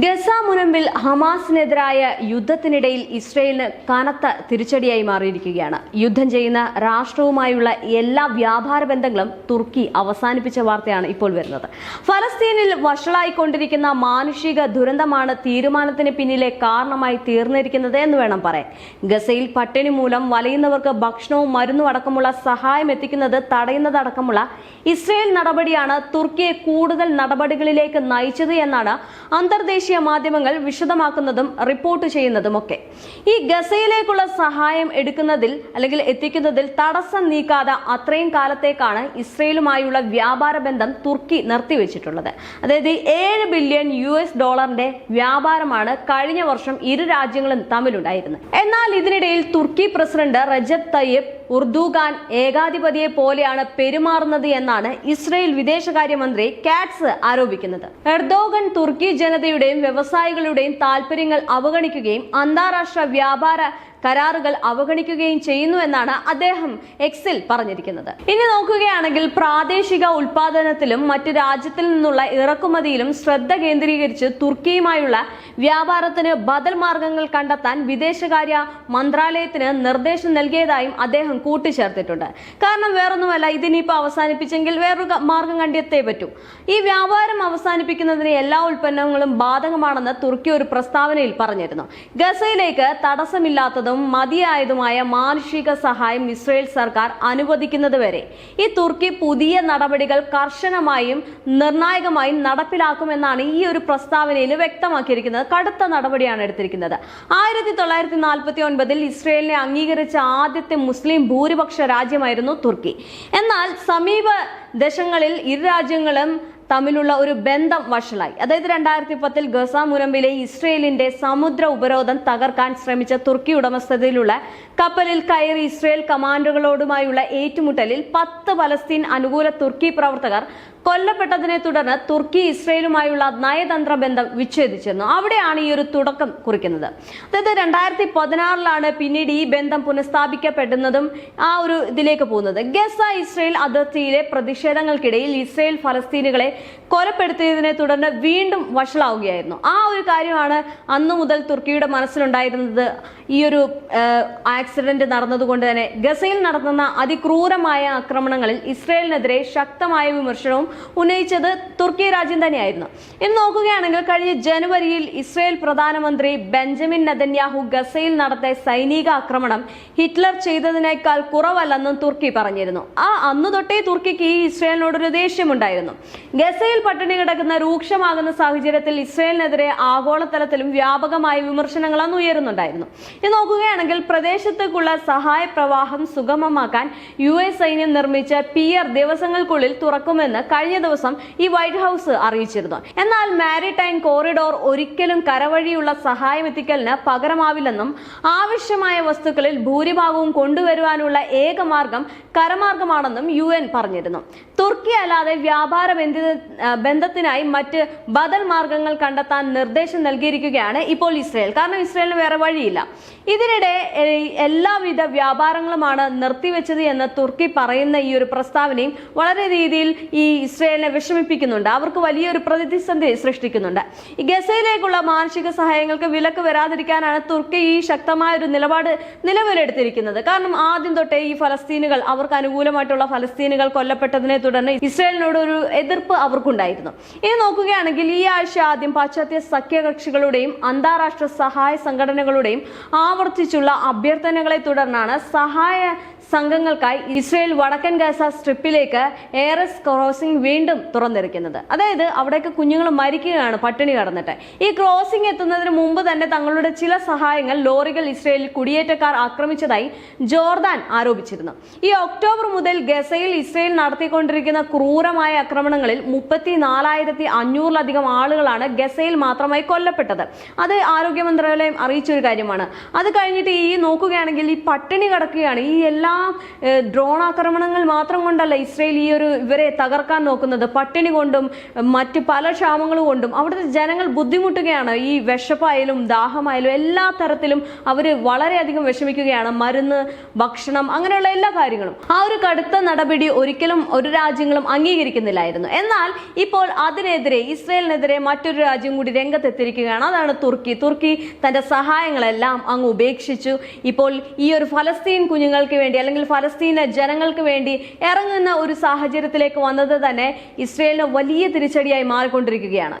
Gaza മുനമ്പിൽ ഹമാസിനെതിരായ യുദ്ധത്തിനിടയിൽ ഇസ്രയേലിന് കനത്ത തിരിച്ചടിയായി മാറിയിരിക്കുകയാണ്. യുദ്ധം ചെയ്യുന്ന രാഷ്ട്രവുമായുള്ള എല്ലാ വ്യാപാര ബന്ധങ്ങളും തുർക്കി അവസാനിപ്പിച്ച വാർത്തയാണ് ഇപ്പോൾ വരുന്നത്. ഫലസ്തീനിൽ വഷളായിക്കൊണ്ടിരിക്കുന്ന മാനുഷിക ദുരന്തമാണ് തീരുമാനത്തിന് പിന്നിലെ കാരണമായി തീർന്നിരിക്കുന്നത് എന്ന് വേണം പറയാൻ. ഗസയിൽ പട്ടിണി മൂലം വലയുന്നവർക്ക് ഭക്ഷണവും മരുന്നും അടക്കമുള്ള സഹായം എത്തിക്കുന്നത് തടയുന്നതടക്കമുള്ള ഇസ്രയേൽ നടപടിയാണ് തുർക്കിയെ കൂടുതൽ നടപടികളിലേക്ക് നയിച്ചത് എന്നാണ് അന്തർദേശീയ മാധ്യമങ്ങൾ വിശദമാക്കുന്നതും റിപ്പോർട്ട് ചെയ്യുന്നതുമൊക്കെ. ഈ ഗസയിലേക്കുള്ള സഹായം എടുക്കുന്നതിൽ അല്ലെങ്കിൽ എത്തിക്കുന്നതിൽ തടസ്സം നീക്കാതെ അത്രയും കാലത്തേക്കാണ് ഇസ്രയേലുമായുള്ള വ്യാപാര ബന്ധം തുർക്കി നിർത്തിവെച്ചിട്ടുള്ളത്. അതായത് ഏഴ് ബില്യൺ യു എസ് ഡോളറിന്റെ വ്യാപാരമാണ് കഴിഞ്ഞ വർഷം ഇരു രാജ്യങ്ങളും തമ്മിലുണ്ടായിരുന്നത്. എന്നാൽ ഇതിനിടയിൽ തുർക്കി പ്രസിഡന്റ് റജത് തയ്യബ് ഉർദുഖാൻ ഏകാധിപതിയെ പോലെയാണ് പെരുമാറുന്നത് എന്നാണ് ഇസ്രയേൽ വിദേശകാര്യമന്ത്രി കാറ്റ്സ് ആരോപിക്കുന്നത്. എർദോഗൻ തുർക്കി ജനതയുടെയും വ്യവസായികളുടെയും താൽപര്യങ്ങൾ അവഗണിക്കുകയും അന്താരാഷ്ട്ര വ്യാപാര കരാറുകൾ അവഗണിക്കുകയും ചെയ്യുന്നു എന്നാണ് അദ്ദേഹം എക്സിൽ പറഞ്ഞിരിക്കുന്നത്. ഇനി നോക്കുകയാണെങ്കിൽ പ്രാദേശിക ഉൽപാദനത്തിലും മറ്റ് രാജ്യത്തിൽ നിന്നുള്ള ഇറക്കുമതിയിലും ശ്രദ്ധ കേന്ദ്രീകരിച്ച് തുർക്കിയുമായുള്ള വ്യാപാരത്തിന് ബദൽ മാർഗങ്ങൾ കണ്ടെത്താൻ വിദേശകാര്യ മന്ത്രാലയത്തിന് നിർദ്ദേശം നൽകിയതായും അദ്ദേഹം കൂട്ടിച്ചേർത്തിട്ടുണ്ട്. കാരണം വേറൊന്നുമല്ല ഇതിനിപ്പോൾ അവസാനിപ്പിച്ചെങ്കിൽ വേറൊരു മാർഗം കണ്ടെത്തേ പറ്റൂ. ഈ വ്യാപാരം അവസാനിപ്പിക്കുന്നതിന് എല്ലാ ഉൽപ്പന്നങ്ങളും ബാധകമാണെന്ന് തുർക്കി ഒരു പ്രസ്താവനയിൽ പറഞ്ഞിരുന്നു. ഗസയിലേക്ക് തടസ്സമില്ലാത്തതും മതിയായതുമായ മാനുഷിക സഹായം ഇസ്രയേൽ സർക്കാർ അനുവദിക്കുന്നതുവരെ ഈ തുർക്കി പുതിയ നടപടികൾ കർശനമായും നിർണായകമായും നടപ്പിലാക്കുമെന്നാണ് ഈ ഒരു പ്രസ്താവനയിൽ വ്യക്തമാക്കിയിരിക്കുന്നത്. കടുത്ത നടപടിയാണ് എടുത്തിരിക്കുന്നത്. ആയിരത്തി തൊള്ളായിരത്തി നാൽപ്പത്തി ഒൻപതിൽ ഇസ്രയേലിനെ അംഗീകരിച്ച ആദ്യത്തെ മുസ്ലിം ഭൂരിപക്ഷ രാജ്യമായിരുന്നു തുർക്കി. എന്നാൽ സമീപ ദശങ്ങളിൽ ഇരു രാജ്യങ്ങളും തമ്മിലുള്ള ഒരു ബന്ധം വഷളായി. അതായത് രണ്ടായിരത്തി പത്തിൽ ഗസ മുനമ്പിലെ ഇസ്രയേലിന്റെ സമുദ്ര ഉപരോധം തകർക്കാൻ ശ്രമിച്ച തുർക്കി ഉടമസ്ഥതയിലുള്ള കപ്പലിൽ കയറി ഇസ്രയേൽ കമാൻഡുകളോടുമായുള്ള ഏറ്റുമുട്ടലിൽ പത്ത് പലസ്തീൻ അനുകൂല തുർക്കി പ്രവർത്തകർ കൊല്ലപ്പെട്ടതിനെ തുടർന്ന് തുർക്കി ഇസ്രയേലുമായുള്ള നയതന്ത്ര ബന്ധം വിച്ഛേദിച്ചിരുന്നു. അവിടെയാണ് ഈ ഒരു തുടക്കം കുറിക്കുന്നത്. അതായത് രണ്ടായിരത്തി പതിനാറിലാണ് പിന്നീട് ഈ ബന്ധം പുനഃസ്ഥാപിക്കപ്പെടുന്നതും ആ ഒരു ഇതിലേക്ക് പോകുന്നത്. ഗസ ഇസ്രയേൽ അതിർത്തിയിലെ പ്രതിഷേധങ്ങൾക്കിടയിൽ ഇസ്രയേൽ ഫലസ്തീനുകളെ കൊലപ്പെടുത്തിയതിനെ തുടർന്ന് വീണ്ടും വഷളാവുകയായിരുന്നു. ആ ഒരു കാര്യമാണ് അന്നു മുതൽ തുർക്കിയുടെ മനസ്സിലുണ്ടായിരുന്നത്. ഈ ഒരു ആക്സിഡന്റ് നടന്നതുകൊണ്ട് തന്നെ. ഗസയിൽ നടത്തുന്ന അതിക്രൂരമായ ആക്രമണങ്ങളിൽ ഇസ്രയേലിനെതിരെ ശക്തമായ വിമർശനവും ഉന്നയിച്ചത് തുർക്കി രാജ്യം തന്നെയായിരുന്നു. ഇന്ന് നോക്കുകയാണെങ്കിൽ കഴിഞ്ഞ ജനുവരിയിൽ ഇസ്രയേൽ പ്രധാനമന്ത്രി ബെഞ്ചമിൻ നെതന്യാഹു ഗസയിൽ നടത്തിയ സൈനിക ആക്രമണം ഹിറ്റ്ലർ ചെയ്തതിനേക്കാൾ കുറവല്ലെന്നും തുർക്കി പറഞ്ഞിരുന്നു. ആ അന്നു തൊട്ടേ തുർക്കിക്ക് ഈ ഇസ്രയേലിനോടൊരു ദേഷ്യമുണ്ടായിരുന്നു. ഗസയിൽ പട്ടിണി കിടക്കുന്ന രൂക്ഷമാകുന്ന സാഹചര്യത്തിൽ ഇസ്രയേലിനെതിരെ ആഗോളതലത്തിലും വ്യാപകമായ വിമർശനങ്ങൾ അന്ന് ഉയരുന്നുണ്ടായിരുന്നു. ഇത് നോക്കുകയാണെങ്കിൽ പ്രദേശത്തേക്കുള്ള സഹായ പ്രവാഹം സുഗമമാക്കാൻ യു എസ് സൈന്യം നിർമ്മിച്ച പിയർ ദിവസങ്ങൾക്കുള്ളിൽ തുറക്കുമെന്ന് കഴിഞ്ഞ ദിവസം ഈ വൈറ്റ് ഹൌസ് അറിയിച്ചിരുന്നു. എന്നാൽ മാരിടൈം കോറിഡോർ ഒരിക്കലും കരവഴിയുള്ള സഹായം എത്തിക്കലിന് പകരമാവില്ലെന്നും ആവശ്യമായ വസ്തുക്കളിൽ ഭൂരിഭാഗവും കൊണ്ടുവരുവാനുള്ള ഏക മാർഗം കരമാർഗമാണെന്നും യു എൻ പറഞ്ഞിരുന്നു. തുർക്കി അല്ലാതെ വ്യാപാര ബന്ധിത ബന്ധത്തിനായി മറ്റ് ബദൽ മാർഗങ്ങൾ കണ്ടെത്താൻ നിർദ്ദേശം നൽകിയിരിക്കുകയാണ് ഇപ്പോൾ ഇസ്രയേൽ. കാരണം ഇസ്രയേലിന് വേറെ വഴിയില്ല. ഇതിനിടെ എല്ലാവിധ വ്യാപാരങ്ങളുമാണ് നിർത്തിവെച്ചത് എന്ന് തുർക്കി പറയുന്ന ഈ ഒരു പ്രസ്താവനയും വളരെ രീതിയിൽ ഈ ഇസ്രയേലിനെ വിഷമിപ്പിക്കുന്നുണ്ട്. അവർക്ക് വലിയൊരു പ്രതിസന്ധി സൃഷ്ടിക്കുന്നുണ്ട്. ഈ ഗസയിലേക്കുള്ള മാനുഷിക സഹായങ്ങൾക്ക് വിലക്ക് വരാതിരിക്കാനാണ് തുർക്കി ഈ ശക്തമായ ഒരു നിലപാട് നിലവിലെടുത്തിരിക്കുന്നത്. കാരണം ആദ്യം തൊട്ടേ ഈ ഫലസ്തീനുകൾ അവർക്ക് അനുകൂലമായിട്ടുള്ള ഫലസ്തീനുകൾ കൊല്ലപ്പെട്ടതിനെ തുടർന്ന് ഇസ്രയേലിനോട് ഒരു എതിർപ്പ് അവർക്കുണ്ടായിരുന്നു. ഇനി നോക്കുകയാണെങ്കിൽ ഈ ആഴ്ച ആദ്യം പാശ്ചാത്യ സഖ്യകക്ഷികളുടെയും അന്താരാഷ്ട്ര സഹായ സംഘടനകളുടെയും ആവർത്തിച്ചുള്ള അഭ്യർത്ഥനകളെ തുടർന്നാണ് സഹായ സംഘങ്ങൾക്കായി ഇസ്രയേൽ വടക്കൻ ഗസ സ്ട്രിപ്പിലേക്ക് എയർസ് ക്രോസിംഗ് വീണ്ടും തുറന്നിരിക്കുന്നത്. അതായത് അവിടേക്ക് കുഞ്ഞുങ്ങൾ മരിക്കുകയാണ് പട്ടിണി കടന്നിട്ട്. ഈ ക്രോസിംഗ് എത്തുന്നതിന് മുമ്പ് തന്നെ തങ്ങളുടെ ചില സഹായങ്ങൾ ലോറികൾ ഇസ്രയേലിൽ കുടിയേറ്റക്കാർ ആക്രമിച്ചതായി ജോർദാൻ ആരോപിച്ചിരുന്നു. ഈ ഒക്ടോബർ മുതൽ ഗസയിൽ ഇസ്രയേൽ നടത്തിക്കൊണ്ടിരിക്കുന്ന ക്രൂരമായ ആക്രമണങ്ങളിൽ മുപ്പത്തി നാലായിരത്തി അഞ്ഞൂറിലധികം ആളുകളാണ് ഗസയിൽ മാത്രമായി കൊല്ലപ്പെട്ടത്. അത് ആരോഗ്യ മന്ത്രാലയം അറിയിച്ചൊരു കാര്യമാണ്. അത് കഴിഞ്ഞിട്ട് ഈ നോക്കുകയാണെങ്കിൽ ഈ പട്ടിണി കിടക്കുകയാണ് ഈ എല്ലാ ഡ്രോൺ ആക്രമണങ്ങൾ മാത്രം കൊണ്ടല്ല ഇസ്രയേൽ ഈ ഒരു ഇവരെ തകർക്കാൻ നോക്കുന്നത്. പട്ടിണി കൊണ്ടും മറ്റ് പല ക്ഷാമങ്ങൾ കൊണ്ടും. അവിടുത്തെ ജനങ്ങൾ ബുദ്ധിമുട്ടുകയാണ്. ഈ വിശപ്പായാലും ദാഹമായാലും എല്ലാ തരത്തിലും അവർ വളരെയധികം വിഷമിക്കുകയാണ്. മരുന്ന് ഭക്ഷണം അങ്ങനെയുള്ള എല്ലാ കാര്യങ്ങളും. ആ ഒരു കടുത്ത നടപടി ഒരിക്കലും ഒരു രാജ്യങ്ങളും അംഗീകരിക്കുന്നില്ലായിരുന്നു. എന്നാൽ ഇപ്പോൾ അതിനെതിരെ ഇസ്രയേലിനെതിരെ മറ്റൊരു രാജ്യം കൂടി രംഗത്തെത്തിയിരിക്കുകയാണ്. അതാണ് തുർക്കി. തുർക്കി തന്റെ സഹായങ്ങളെല്ലാം അങ്ങ് ഉപേക്ഷിച്ചു. ഇപ്പോൾ ഈ ഒരു ഫലസ്തീൻ കുഞ്ഞുങ്ങൾക്ക് വേണ്ടി അല്ലെങ്കിൽ ഫലസ്തീന ജനങ്ങൾക്ക് വേണ്ടി ഇറങ്ങുന്ന ഒരു സാഹചര്യത്തിലേക്ക് വന്നത് തന്നെ ഇസ്രയേലിന് വലിയ തിരിച്ചടിയായി മാറിക്കൊണ്ടിരിക്കുകയാണ്.